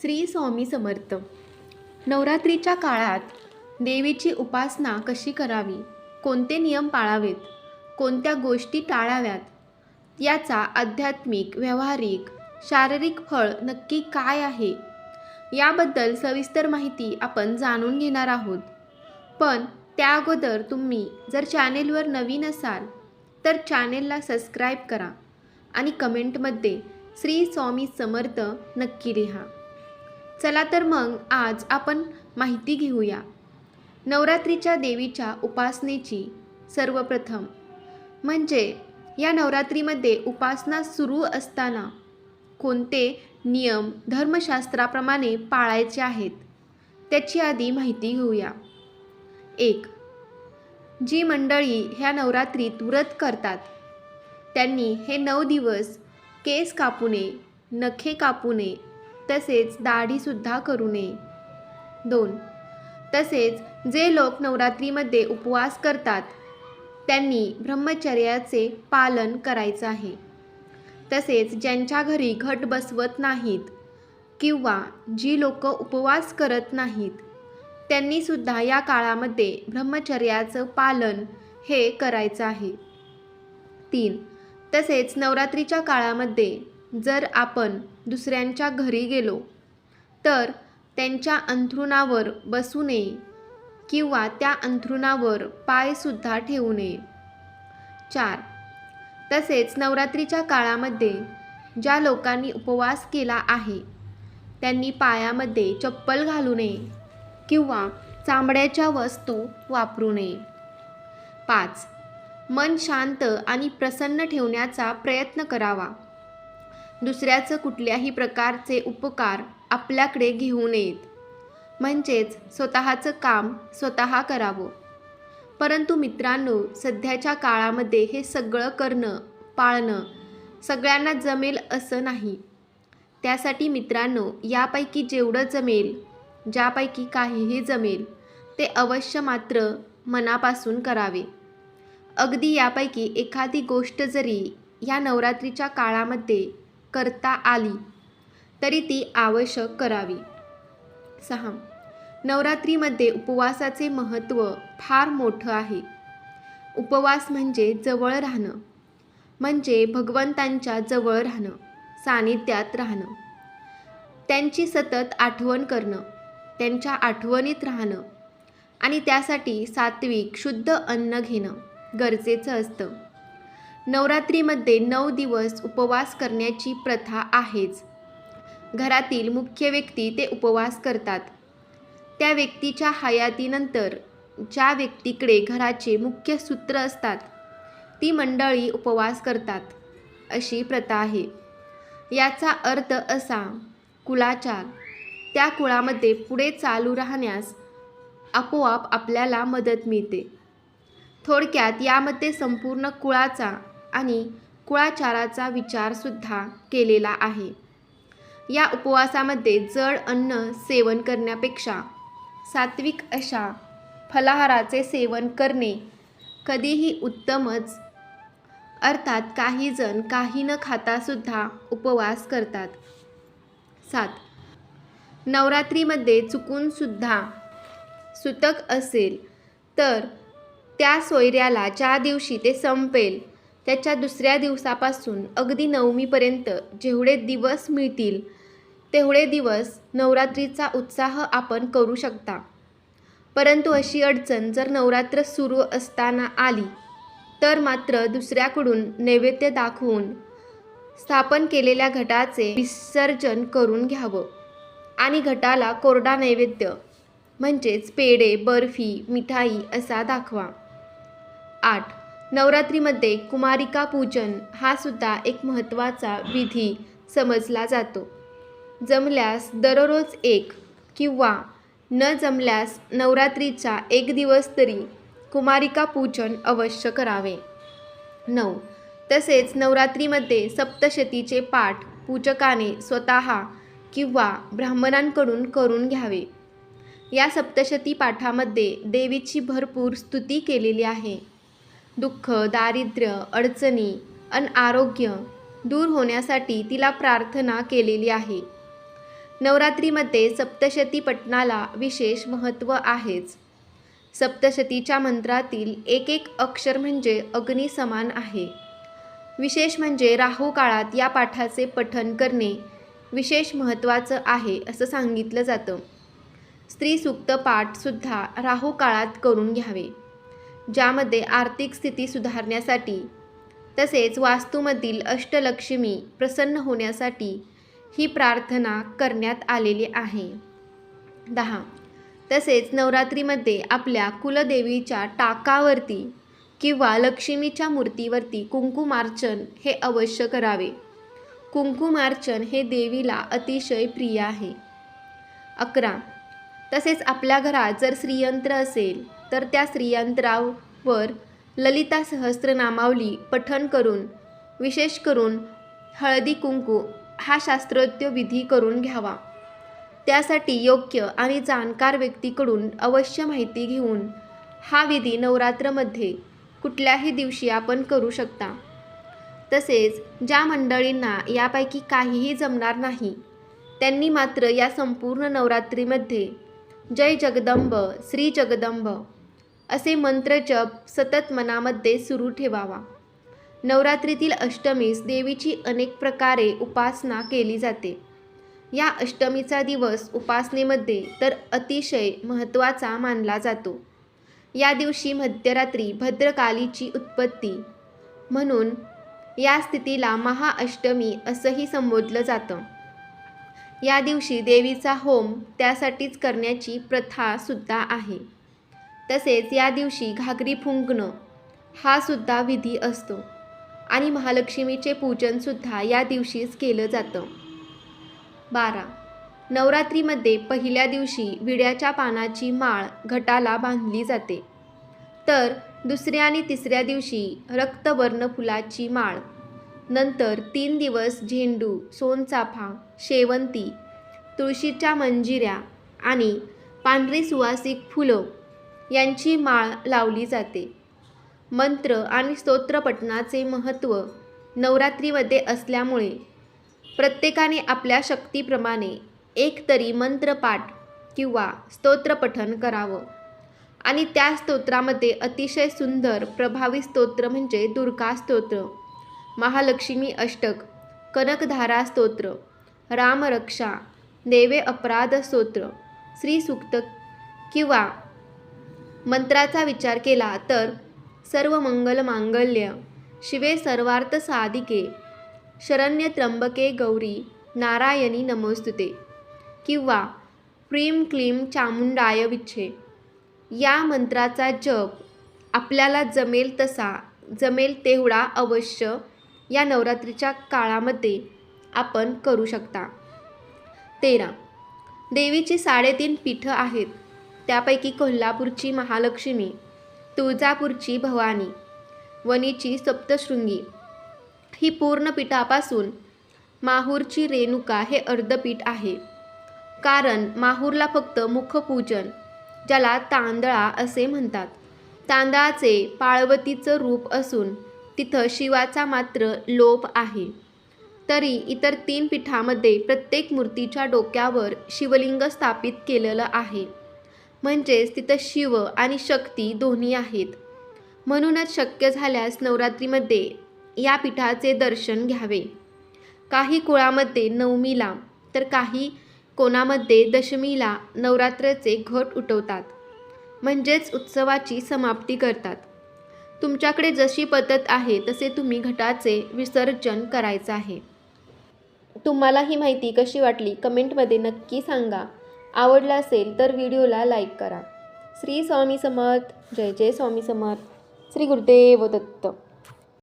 श्री स्वामी समर्थ. नवरात्रीच्या काळात देवीची उपासना कशी करावी? कोणते नियम पाळावेत? कोणत्या गोष्टी टाळाव्यात? याचा आध्यात्मिक व्यावहारिक शारीरिक फळ नक्की काय आहे? याबद्दल सविस्तर माहिती आपण जाणून घेणार आहोत. पण त्या अगोदर तुम्ही जर चॅनेलवर नवीन असाल तर चॅनेलला सबस्क्राईब करा आणि कमेंटमध्ये श्री स्वामी समर्थ नक्की लिहा. चला तर मग आज आपण माहिती घेऊया. नवरात्रीच्या देवीच्या उपासनेची सर्वप्रथम. म्हणजे या नवरात्रीमध्ये उपासना सुरू असताना कोणते नियम धर्मशास्त्राप्रमाणे पाळायचे आहेत त्याची आधी माहिती घेऊया. एक जी मंडळी ह्या नवरात्रीत व्रत करतात त्यांनी हे नऊ दिवस केस कापू नये नखे कापू नये तसेच दाढीसुद्धा करू नये. दोन. तसेच जे लोक नवरात्रीमध्ये उपवास करतात त्यांनी ब्रह्मचर्याचे पालन करायचं आहे. तसेच ज्यांच्या घरी घट बसवत नाहीत किंवा जी लोक उपवास करत नाहीत त्यांनीसुद्धा या काळामध्ये ब्रह्मचर्याचं पालन हे करायचं आहे. तीन. तसेच नवरात्रीच्या काळामध्ये जर आपण दुसऱ्यांच्या घरी गेलो तर त्यांच्या अंथरुणावर बसू नये किंवा त्या अंथरुणावर पायसुद्धा ठेवू नये. चार. तसेच नवरात्रीच्या काळामध्ये ज्या लोकांनी उपवास केला आहे त्यांनी पायामध्ये चप्पल घालू नये किंवा चामड्याच्या वस्तू वापरू नये. पाच. मन शांत आणि प्रसन्न ठेवण्याचा प्रयत्न करावा. दुसऱ्याचं कुठल्याही प्रकारचे उपकार आपल्याकडे घेऊ नयेत. म्हणजेच स्वतःचं काम स्वतः करावं. परंतु मित्रांनो सध्याच्या काळामध्ये हे सगळं करणं पाळणं सगळ्यांना जमेल असं नाही. त्यासाठी मित्रांनो यापैकी जेवढं जमेल ज्यापैकी काहीही जमेल ते अवश्य मात्र मनापासून करावे. अगदी यापैकी एखादी गोष्ट जरी या नवरात्रीच्या काळामध्ये करता आली. तरी ती आवश्यक करावी. सहा. नवरात्रीमध्ये उपवासाचे महत्त्व फार मोठं आहे. उपवास म्हणजे जवळ राहणं. म्हणजे भगवंतांच्या जवळ राहणं सानिध्यात राहणं. त्यांची सतत आठवण करणं त्यांच्या आठवणीत राहणं आणि त्यासाठी सात्विक शुद्ध अन्न घेणं गरजेचं असतं. नवरात्रीमध्ये नऊ दिवस उपवास करण्याची प्रथा आहेच. घरातील मुख्य व्यक्ती ते उपवास करतात. त्या व्यक्तीच्या हयातीनंतर ज्या व्यक्तीकडे घराचे मुख्य सूत्र असतात ती मंडळी उपवास करतात अशी प्रथा आहे. याचा अर्थ असा कुळाच्या त्या कुळामध्ये पुढे चालू राहण्यास आपोआप आपल्याला मदत मिळते. थोडक्यात यामध्ये संपूर्ण कुळाचा आणि कुळाचाराचा विचारसुद्धा केलेला आहे. या उपवासामध्ये जड अन्न सेवन करण्यापेक्षा सात्विक अशा फलाहाराचे सेवन करणे कधीही उत्तमच अर्थात काहीजण काही न खातासुद्धा उपवास करतात. सात. नवरात्रीमध्ये चुकूनसुद्धा सुतक असेल तर त्या सोयऱ्याला ज्या दिवशी ते संपेल त्याच्या दुसऱ्या दिवसापासून अगदी नवमीपर्यंत जेवढे दिवस मिळतील तेवढे दिवस नवरात्रीचा उत्साह आपण करू शकता. परंतु अशी अडचण जर नवरात्र सुरू असताना आली तर मात्र दुसऱ्याकडून नैवेद्य दाखवून स्थापन केलेल्या घटाचे विसर्जन करून घ्यावं आणि घटाला कोरडा नैवेद्य म्हणजेच पेढे बर्फी मिठाई असा दाखवा. आठ नवरात्रीमध्ये कुमारिका पूजन हा सुद्धा एक महत्त्वाचा विधी समजला जातो. जमल्यास दररोज एक किंवा न जमल्यास नवरात्रीचा एक दिवस तरी कुमारिका पूजन अवश्य करावे. नऊ. तसेच नवरात्रीमध्ये सप्तशतीचे पाठ पूजकाने स्वतः किंवा ब्राह्मणांकडून करून घ्यावे. या सप्तशती पाठामध्ये देवीची भरपूर स्तुती केलेली आहे. दुःख दारिद्र्य अडचणी अनारोग्य दूर होण्यासाठी तिला प्रार्थना केलेली आहे. नवरात्रीमध्ये सप्तशती पठणाला विशेष महत्त्व आहेच. सप्तशतीच्या मंत्रातील एक एक अक्षर म्हणजे अग्नी समान आहे. विशेष म्हणजे राहू काळात या पाठाचे पठन करणे विशेष महत्त्वाचं आहे असं सांगितलं जातं. स्त्रीसूक्त पाठसुद्धा राहू काळात करून घ्यावे. ज्यामध्ये आर्थिक स्थिती सुधारण्यासाठी तसेच वास्तूमधील अष्टलक्ष्मी प्रसन्न होण्यासाठी ही प्रार्थना करण्यात आलेली आहे. दहा. तसेच नवरात्रीमध्ये आपल्या कुलदेवीच्या टाकावरती किंवा लक्ष्मीच्या मूर्तीवरती कुंकुमार्चन हे अवश्य करावे. कुंकुमार्चन हे देवीला अतिशय प्रिय आहे. अकरा. तसेच आपल्या घरात जर श्रीयंत्र असेल तर त्या स्त्रियंत्रावर ललिता सहस्त्रनामावली पठण करून विशेष करून हळदी कुंकू हा शास्त्रोत्य विधी करून घ्यावा. त्यासाठी योग्य आणि जाणकार व्यक्तीकडून अवश्य माहिती घेऊन हा विधी नवरात्रमध्ये कुठल्याही दिवशी आपण करू शकता. तसेच ज्या मंडळींना यापैकी काहीही जमणार नाही त्यांनी मात्र या संपूर्ण नवरात्रीमध्ये जय जगदंब श्री जगदंब असे मंत्रजप सतत मनामध्ये सुरू ठेवावा. नवरात्रीतील अष्टमीस देवीची अनेक प्रकारे उपासना केली जाते. या अष्टमीचा दिवस उपासनेमध्ये तर अतिशय महत्त्वाचा मानला जातो. या दिवशी मध्यरात्री भद्रकालीची उत्पत्ती. म्हणून या स्थितीला महाअष्टमी असंही संबोधलं जातं. या दिवशी देवीचा होम त्यासाठीच करण्याची प्रथा सुद्धा आहे. तसेच या दिवशी घागरी फुंकणं हा सुद्धा विधी असतो. आणि महालक्ष्मीचे पूजनसुद्धा या दिवशीच केलं जातं. बारा. नवरात्रीमध्ये पहिल्या दिवशी विड्याच्या पानाची माळ घटाला बांधली जाते. तर दुसऱ्या आणि तिसऱ्या दिवशी रक्तवर्ण फुलाची माळ. नंतर तीन दिवस झेंडू सोनचाफा शेवंती तुळशीच्या मंजिऱ्या आणि पांढरी सुवासिक फुलं यांची माळ लावली जाते. मंत्र आणि स्तोत्रपठणाचे महत्त्व नवरात्रीमध्ये असल्यामुळे प्रत्येकाने आपल्या शक्तीप्रमाणे एकतरी मंत्रपाठ किंवा स्तोत्रपठण करावं. आणि त्या स्तोत्रामध्ये अतिशय सुंदर प्रभावी स्तोत्र म्हणजे दुर्गा स्तोत्र महालक्ष्मी अष्टक कनकधारा स्तोत्र रामरक्षा देवे अपराध स्तोत्र श्रीसूक्त किंवा मंत्राचा विचार केला तर सर्व मंगल मांगल्य शिवे सर्वार्थ साधिके शरण्य त्र्यंबके गौरी नारायणी नमोस्तुते. किंवा प्रीम क्लीम चामुंडाय विच्छे. या मंत्राचा जप आपल्याला जमेल तसा जमेल तेवढा अवश्य या नवरात्रीच्या काळामध्ये आपण करू शकता. तेरा. देवीची साडेतीन पीठं आहेत. त्यापैकी कोल्हापूरची महालक्ष्मी तुळजापूरची भवानी वणीची सप्तशृंगी. ही पूर्णपीठापासून माहूरची रेणुका हे अर्धपीठ आहे. कारण माहूरला फक्त मुखपूजन ज्याला तांदळा असे म्हणतात. तांदळाचे पाळवतीचं रूप असून तिथं शिवाचा मात्र लोप आहे. तरी इतर तीन पीठामध्ये प्रत्येक मूर्तीच्या डोक्यावर शिवलिंग स्थापित केलेलं आहे. म्हणजेच तिथं शिव आणि शक्ती दोन्ही आहेत. म्हणूनच शक्य झाल्यास नवरात्रीमध्ये या पीठाचे दर्शन घ्यावे. काही कुळामध्ये नवमीला तर काही कोणामध्ये दशमीला नवरात्राचे घट उठवतात. म्हणजेच उत्सवाची समाप्ती करतात. तुमच्याकडे जशी पद्धत आहे तसे तुम्ही घटाचे विसर्जन करायचं आहे. तुम्हाला ही माहिती कशी वाटली कमेंटमध्ये नक्की सांगा. आवडला असेल तर व्हिडिओला लाईक करा. श्री स्वामी समर्थ. जय जय स्वामी समर्थ. श्री गुरुदेव दत्त.